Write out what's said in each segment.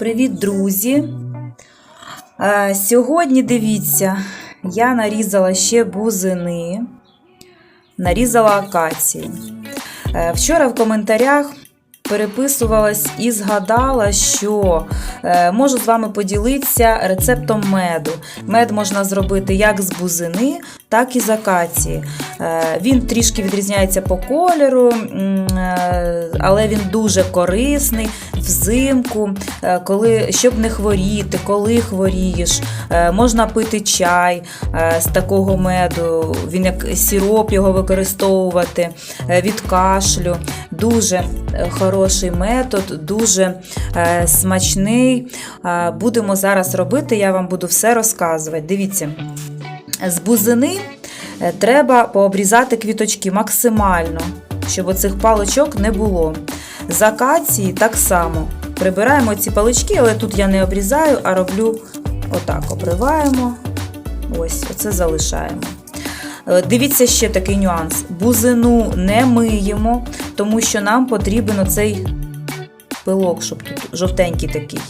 Привіт, друзі! Е, Сьогодні дивіться, я нарізала ще бузини, нарізала акацію. Е, Вчора в коментарях переписувалась і згадала, що е, можу з вами поділитися рецептом меду. Мед можна зробити як з бузини, так і з акації. Е, Він трішки відрізняється по кольору, е, але він дуже корисний взимку, коли, щоб не хворіти, коли хворієш. Можна пити чай з такого меду, він як сироп його використовувати від кашлю. Дуже е, хороший метод, дуже е, смачний. Е, Будемо зараз робити, я вам буду все розказувати. Дивіться. З бузини треба пообрізати квіточки максимально, щоб оцих паличок не було. З акації так само. Прибираємо ці палички, але тут я не обрізаю, а роблю отак: обриваємо. Ось, оце залишаємо. Дивіться ще такий нюанс: бузину не миємо, тому що нам потрібен оцей пилок, щоб тут жовтенький такий.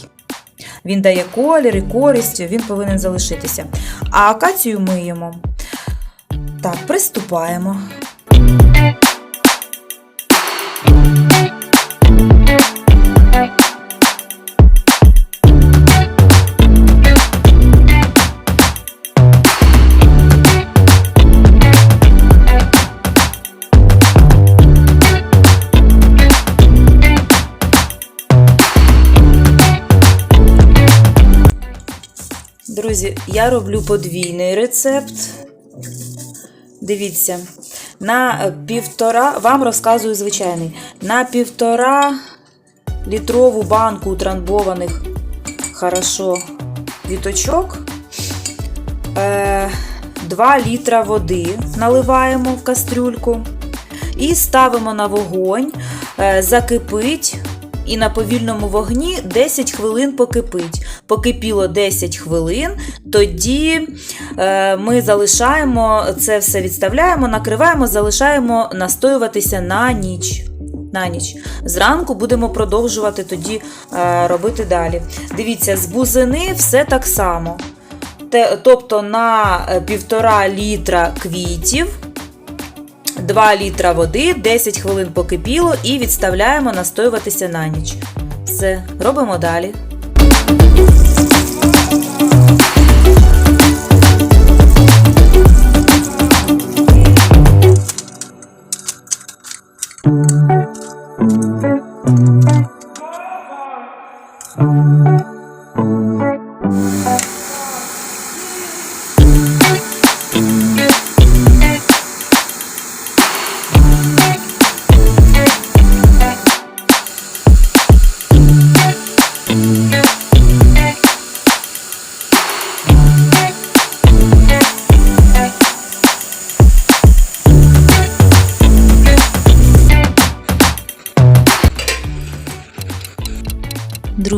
Він дає колір і користь, він повинен залишитися. А акацію миємо. Так, приступаємо. Друзі, я роблю подвійний рецепт. Дивіться, на е, півтора, вам розказую звичайний, на півтора літрову банку утрамбованих хорошо квіточок. Е, 2 літра води наливаємо в кастрюльку і ставимо на вогонь, е, закипить. І на повільному вогні 10 хвилин покипить. Покипіло 10 хвилин, тоді е, ми залишаємо це все відставляємо, накриваємо, залишаємо настоюватися на ніч. На ніч. Зранку будемо продовжувати тоді е, робити далі. Дивіться, з бузини все так само. Тобто на е, півтора літра квітів. 2 літра води, 10 хвилин покипіло і відставляємо настоюватися на ніч. Все, робимо далі.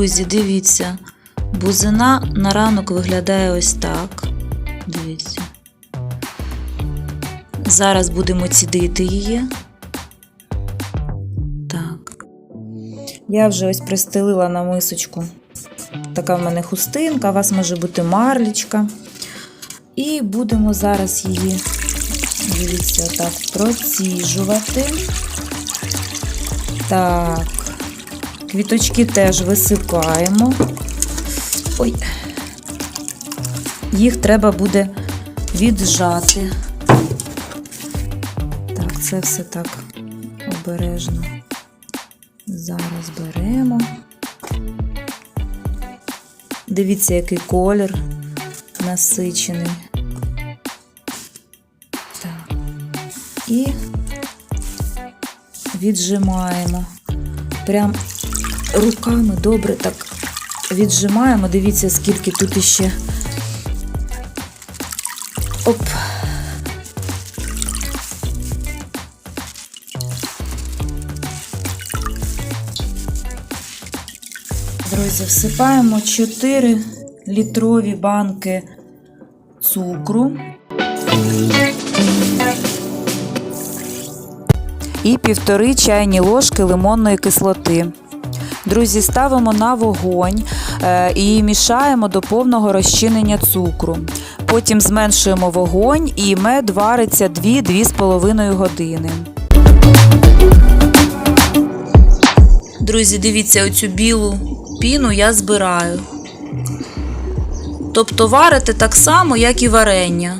Друзі, дивіться, бузина на ранок виглядає ось так. Дивіться. Зараз будемо цідити її. Так. Я вже ось пристелила на мисочку. Така в мене хустинка, у вас може бути марлічка. І будемо зараз її, дивіться, отак проціжувати. Так. Квіточки теж висипаємо. Ой. Їх треба буде віджати. Так, це все так обережно. Зараз беремо. Дивіться, який колір насичений. Так. І віджимаємо. Прям руками добре так віджимаємо. Дивіться, скільки тут іще. Оп. Друзі, всипаємо 4 літрові банки цукру. І півтори чайні ложки лимонної кислоти. Друзі, ставимо на вогонь е, і мішаємо до повного розчинення цукру. Потім зменшуємо вогонь і мед вариться 2-2,5 години. Друзі, дивіться, оцю білу піну я збираю. Тобто варите так само, як і варення.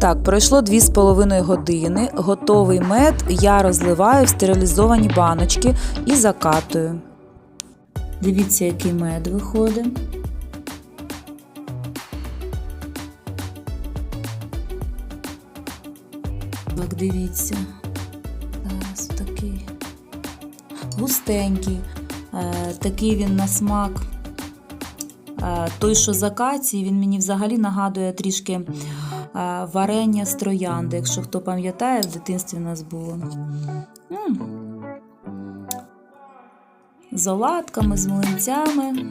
Так, пройшло 2,5 години. Готовий мед я розливаю в стерилізовані баночки і закатую. Дивіться, який мед виходить. Так, дивіться. Зараз такий густенький, е, такий він на смак. Е, Той, що з він мені взагалі нагадує трішки варення з троянди, якщо хто пам'ятає, в дитинстві в нас було. М. З оладками, з млинцями.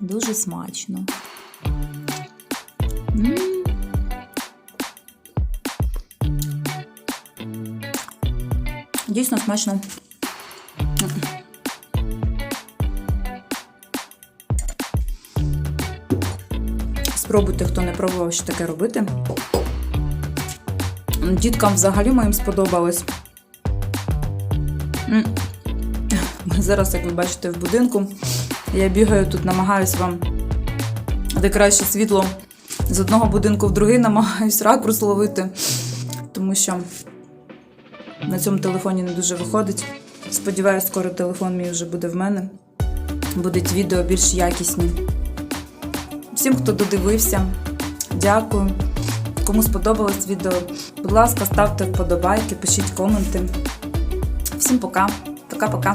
Дуже смачно. М. Дійсно смачно. Спробуйте, хто не пробував що таке робити. Діткам взагалі моїм сподобалось. Зараз, як ви бачите, в будинку. Я бігаю тут, намагаюсь вам де краще світло з одного будинку в другий, намагаюсь ракурс ловити, тому що на цьому телефоні не дуже виходить. Сподіваюсь, скоро телефон мій вже буде в мене. Будуть відео більш якісні. Всім, хто додивився, дякую. Кому сподобалось відео, будь ласка, ставте вподобайки, пишіть коменти. Всім пока. Пока-пока.